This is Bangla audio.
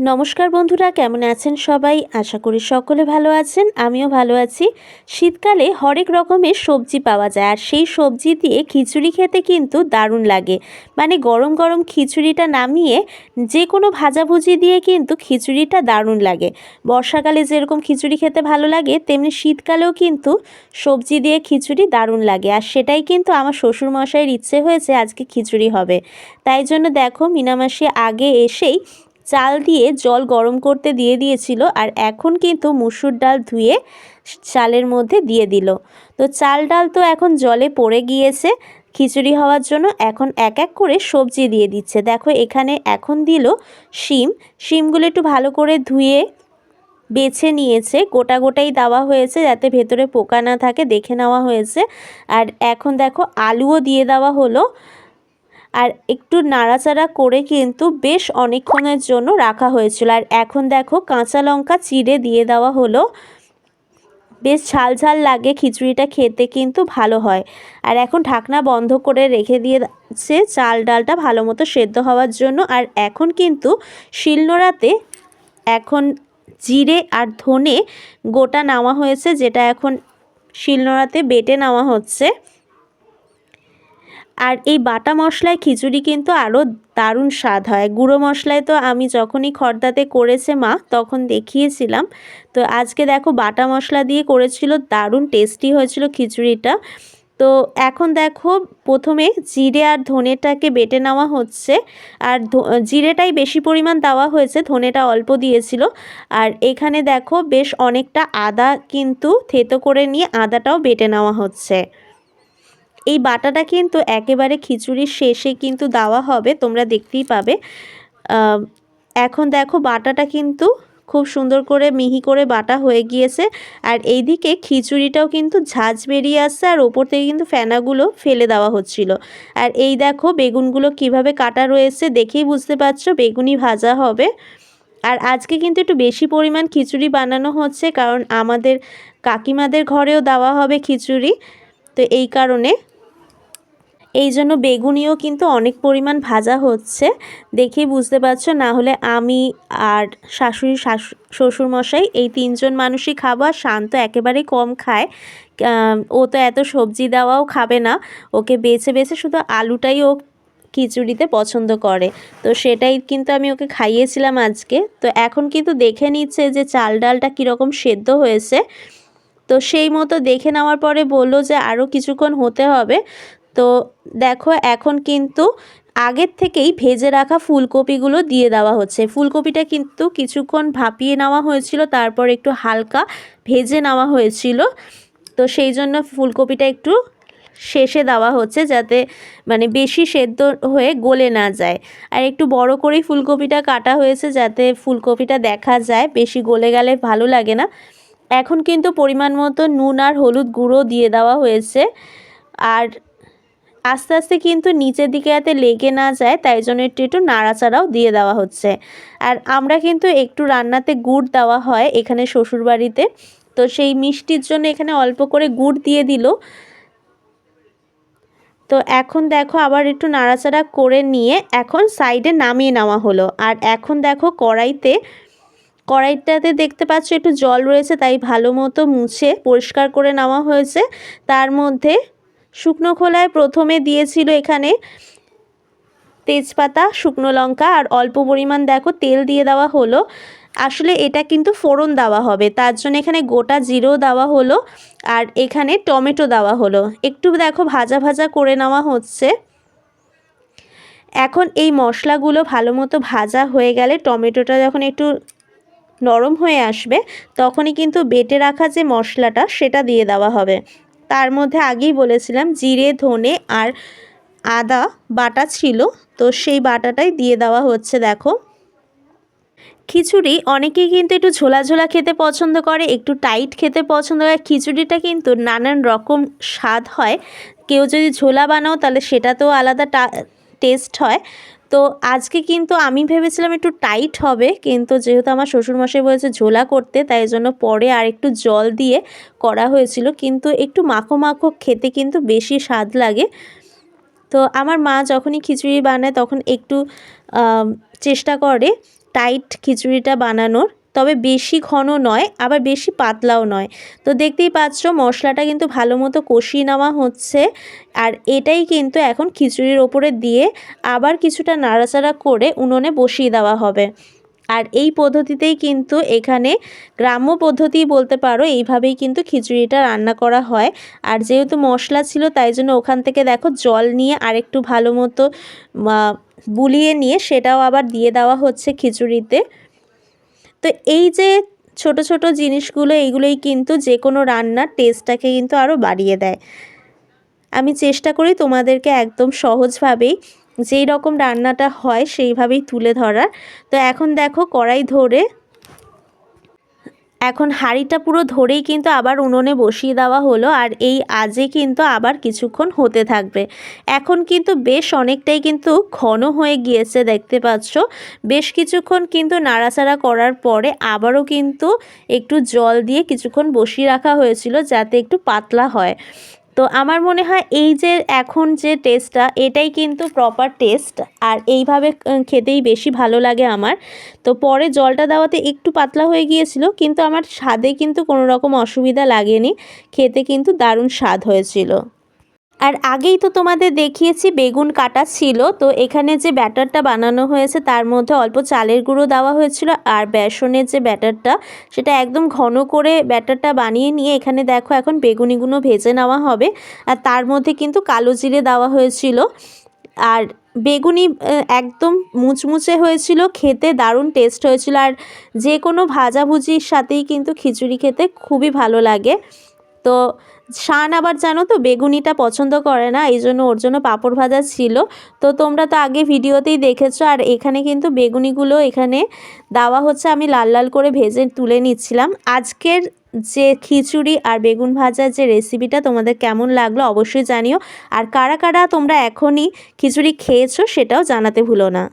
নমস্কার বন্ধুরা, কেমন আছেন সবাই? আশা করি সকলে ভালো আছেন, আমিও ভালো আছি। শীতকালে হরেক রকমের সবজি পাওয়া যায়, আর সেই সবজি দিয়ে খিচুড়ি খেতে কিন্তু দারুণ লাগে। মানে গরম গরম খিচুড়িটা নামিয়ে যে কোনো ভাজাভুজি দিয়ে কিন্তু খিচুড়িটা দারুণ লাগে। বর্ষাকালে যেরকম খিচুড়ি খেতে ভালো লাগে, তেমনি শীতকালেও কিন্তু সবজি দিয়ে খিচুড়ি দারুণ লাগে। আর সেটাই কিন্তু আমার শ্বশুরমশাইয়ের ইচ্ছে হয়েছে আজকে খিচুড়ি হবে। তাই জন্য দেখো, মিনামাসি আগে এসেই চাল দিয়ে জল গরম করতে দিয়ে দিয়েছিল আর এখন কিন্তু মুসুর ডাল ধুয়ে চালের মধ্যে দিয়ে দিল। তো চাল ডাল তো এখন জলে পড়ে গিয়েছে, খিচুড়ি হওয়ার জন্য এখন এক এক করে সবজি দিয়ে দিচ্ছে। দেখো এখানে এখন দিল শিম, শিমগুলো একটু ভালো করে ধুয়ে বেছে নিয়েছে, গোটা গোটাই দেওয়া হয়েছে যাতে ভেতরে পোকা না থাকে, দেখে নেওয়া হয়েছে। আর এখন দেখো আলুও দিয়ে দেওয়া হলো। আর একটু নাড়াচাড়া করে কিন্তু বেশ অনেকক্ষণের জন্য রাখা হয়েছিল। আর এখন দেখো কাঁচা লঙ্কা চিড়ে দিয়ে দেওয়া হলো। বেশ ঝাল ঝাল লাগে, খিচুড়িটা খেতে কিন্তু ভালো হয়। আর এখন ঢাকনা বন্ধ করে রেখে দিয়েছে চাল ডালটা ভালো মতো সেদ্ধ হওয়ার জন্য। আর এখন কিন্তু শিলনোড়াতে এখন জিরে আর ধনে গোটা নেওয়া হয়েছে, যেটা এখন শিলনোড়াতে বেটে নেওয়া হচ্ছে। আর এই বাটা মশলায় খিচুড়ি কিন্তু আরও দারুণ স্বাদ হয়। গুঁড়ো মশলায় তো আমি যখনই খর্দাতে করেছে মা, তখন দেখিয়েছিলাম। তো আজকে দেখো বাটা মশলা দিয়ে করেছিল, দারুণ টেস্টি হয়েছিল খিচুড়িটা। তো এখন দেখো প্রথমে জিরে আর ধনেটাকে বেটে নেওয়া হচ্ছে। আর জিরেটাই বেশি পরিমাণ দেওয়া হয়েছে, ধনেটা অল্প দিয়েছিল। আর এখানে দেখো বেশ অনেকটা আদা কিন্তু থেতো করে নিয়ে আদাটাও বেটে নেওয়া হচ্ছে। এই বাটাটা কিন্তু একেবারে খিচুড়ির শেষে কিন্তু দেওয়া হবে, তোমরা দেখতেই পাবে। এখন দেখো বাটাটা কিন্তু খুব সুন্দর করে মিহি করে বাটা হয়ে গিয়েছে, আর এইদিকে খিচুড়িটাও কিন্তু ঝাঁঝ বেরিয়ে আসছে, আর ওপর থেকে কিন্তু ফেনাগুলো ফেলে দেওয়া হচ্ছিল। আর এই দেখো বেগুনগুলো কীভাবে কাটা রয়েছে, দেখেই বুঝতে পারছ বেগুনি ভাজা হবে। আর আজকে কিন্তু একটু বেশি পরিমাণ খিচুড়ি বানানো হচ্ছে, কারণ আমাদের কাকিমাদের ঘরেও দেওয়া হবে খিচুড়ি। তো এই কারণে এই জন্য বেগুনিও কিন্তু অনেক পরিমাণ ভাজা হচ্ছে। দেখেই বুঝতে পারছ, না হলে আমি আর শাশুড়ি শ্বশুরমশাই এই তিনজন মানুষই খাব আর শান্ত একেবারেই কম খায়। ও তো এত সবজি দেওয়াও খাবে না। ওকে বেছে বেছে শুধু আলুটাই ও খিচুড়িতে পছন্দ করে। তো সেটাই কিন্তু আমি ওকে খাইয়েছিলাম আজকে। তো এখন কিন্তু দেখে নিচ্ছে যে চাল ডালটা কীরকম সেদ্ধ হয়েছে। তো সেই মতো দেখে নেওয়ার পরে বলল যে আরও কিছুক্ষণ হতে হবে। তো দেখো, এখন কিন্তু আগের থেকেই ভেজে রাখা ফুলকপিগুলো দিয়ে দেওয়া হচ্ছে। ফুলকপিটা কিন্তু কিছুক্ষণ ভাপিয়ে নেওয়া হয়েছিল, তারপর একটু হালকা ভেজে নেওয়া হয়েছিল। তো সেই জন্য ফুলকপিটা একটু শেষে দেওয়া হচ্ছে যাতে মানে বেশি সেদ্ধ হয়ে গলে না যায়। আর একটু বড় করেই ফুলকপিটা কাটা হয়েছে যাতে ফুলকপিটা দেখা যায়, বেশি গলে গেলে ভালো লাগে না। এখন কিন্তু পরিমাণ মতো নুন আর হলুদ গুঁড়ো দিয়ে দেওয়া হয়েছে। আর আস্তে আস্তে কিন্তু নিচের দিকে যাতে লেগে না যায়, তাই জন্য একটু একটু নাড়াচাড়াও দিয়ে দেওয়া হচ্ছে। আর আমরা কিন্তু একটু রান্নাতে গুড় দেওয়া হয় এখানে শ্বশুরবাড়িতে। তো সেই মিষ্টির জন্য এখানে অল্প করে গুড় দিয়ে দিল। তো এখন দেখো আবার একটু নাড়াচাড়া করে নিয়ে এখন সাইডে নামিয়ে নেওয়া হলো। আর এখন দেখো কড়াইতে, কড়াইটাতে দেখতে পাচ্ছ একটু জল রয়েছে, তাই ভালো মতো মুছে পরিষ্কার করে নেওয়া হয়েছে। তার মধ্যে শুকনো খোলায় প্রথমে দিয়েছিল এখানে তেজপাতা, শুকনো লঙ্কা আর অল্প পরিমাণ দেখো তেল দিয়ে দেওয়া হলো। আসলে এটা কিন্তু ফোড়ন দেওয়া হবে, তার জন্য এখানে গোটা জিরেও দেওয়া হলো আর এখানে টমেটো দেওয়া হলো। একটু দেখো ভাজা ভাজা করে নেওয়া হচ্ছে। এখন এই মশলাগুলো ভালো মতো ভাজা হয়ে গেলে টমেটোটা যখন একটু নরম হয়ে আসবে, তখনই কিন্তু বেটে রাখা যে মশলাটা, সেটা দিয়ে দেওয়া হবে। তার মধ্যে আগেই বলেছিলাম, জিরে, ধনে আর আদা বাটা ছিল। তো সেই বাটাটাই দিয়ে দেওয়া হচ্ছে, দেখো। খিচুড়ি, অনেকেই কিন্তু একটু ঝোলা ঝোলা খেতে পছন্দ করে, একটু টাইট খেতে পছন্দ করে। খিচুড়িটা কিন্তু নানান রকম স্বাদ হয়। কেউ যদি ঝোলা বানাও, তাহলে সেটাতেও আলাদা টেস্ট হয়। তো আজকে কিন্তু আমি ভেবেছিলাম একটু টাইট হবে, কিন্তু যেহেতু আমার শ্বশুরমশাই বলেছে ঝোলা করতে, তাই জন্য পরে আর একটু জল দিয়ে করা হয়েছিল, কিন্তু একটু মাখো মাখো খেতে কিন্তু বেশি স্বাদ লাগে। তো আমার মা যখনই খিচুড়ি বানায় তখন একটু চেষ্টা করে টাইট খিচুড়িটা বানানোর। তবে বেশি ঘন নয়, আবার বেশি পাতলাও নয়। তো দেখতেই পাচ্ছ, মশলাটা কিন্তু ভালো মতো কষিয়ে নেওয়া হচ্ছে। আর এটাই কিন্তু এখন খিচুড়ির ওপরে দিয়ে আবার কিছুটা নাড়াচাড়া করে উনুনে বসিয়ে দেওয়া হবে। আর এই পদ্ধতিতেই কিন্তু এখানে গ্রাম্য পদ্ধতি বলতে পারো, এইভাবেই কিন্তু খিচুড়িটা রান্না করা হয়। আর যেহেতু মশলা ছিল, তাই জন্য ওখান থেকে দেখো জল নিয়ে আরেকটু ভালো মতো বুলিয়ে নিয়ে সেটাও আবার দিয়ে দেওয়া হচ্ছে খিচুড়িতে। তো এই যে ছোট ছোট জিনিসগুলো, এইগুলোই কিন্তু যে কোনো রান্নার টেস্টটাকে কিন্তু আরও বাড়িয়ে দেয়। আমি চেষ্টা করি তোমাদেরকে একদম সহজভাবেই যেই রকম রান্নাটা হয় সেইভাবেই তুলে ধরার। তো এখন দেখো কড়াই ধরে এখন হাঁড়িটা পুরো ধরেই কিন্তু আবার উনুনে বসিয়ে দেওয়া হলো আর এই আজে কিন্তু আবার কিছুক্ষণ হতে থাকবে। এখন কিন্তু বেশ অনেকটাই কিন্তু ঘন হয়ে গিয়েছে দেখতে পাচ্ছ। বেশ কিছুক্ষণ কিন্তু নাড়াচাড়া করার পরে আবারও কিন্তু একটু জল দিয়ে কিছুক্ষণ বসিয়ে রাখা হয়েছিল যাতে একটু পাতলা হয়। তো আমার মনে হয় এই যে এখন যে টেস্টটা এটাই কিন্তু প্রপার টেস্ট আর এইভাবে খেতেই বেশি ভালো লাগে আমার। তো পরে জলটা দেওয়াতে একটু পাতলা হয়ে গিয়েছিল, কিন্তু আমার স্বাদে কিন্তু কোনো রকম অসুবিধা লাগেনি। খেতে কিন্তু দারুণ স্বাদ হয়েছিল। আর আগেই তো তোমাদের দেখিয়েছি বেগুন কাটা ছিল, তো এখানে যে ব্যাটারটা বানানো হয়েছে তার মধ্যে অল্প চালের গুঁড়ো দেওয়া হয়েছিল আর বেসনের যে ব্যাটারটা, সেটা একদম ঘন করে ব্যাটারটা বানিয়ে নিয়ে এখানে দেখো এখন বেগুনিগুলো ভেজে নেওয়া হবে আর তার মধ্যে কিন্তু কালো জিরে দেওয়া হয়েছিল। আর বেগুনি একদম মুচমুচে হয়েছিল, খেতে দারুণ টেস্ট হয়েছিল আর যে কোনো ভাজাভুজির সাথেই কিন্তু খিচুড়ি খেতে খুবই ভালো লাগে। তো শান আবার জানো তো বেগুনিটা পছন্দ করে না, এই জন্য ওর জন্য পাঁপড় ভাজা ছিল। তো তোমরা তো আগে ভিডিওতেই দেখেছ, আর এখানে কিন্তু বেগুনিগুলো এখানে দেওয়া হচ্ছে, আমি লাল লাল করে ভেজে তুলে নিচ্ছিলাম। আজকের যে খিচুড়ি আর বেগুন ভাজার যে রেসিপিটা তোমাদের কেমন লাগল অবশ্যই জানিও। আর কারা কারা তোমরা এখনই খিচুড়ি খেয়েছো সেটাও জানাতে ভুলো না।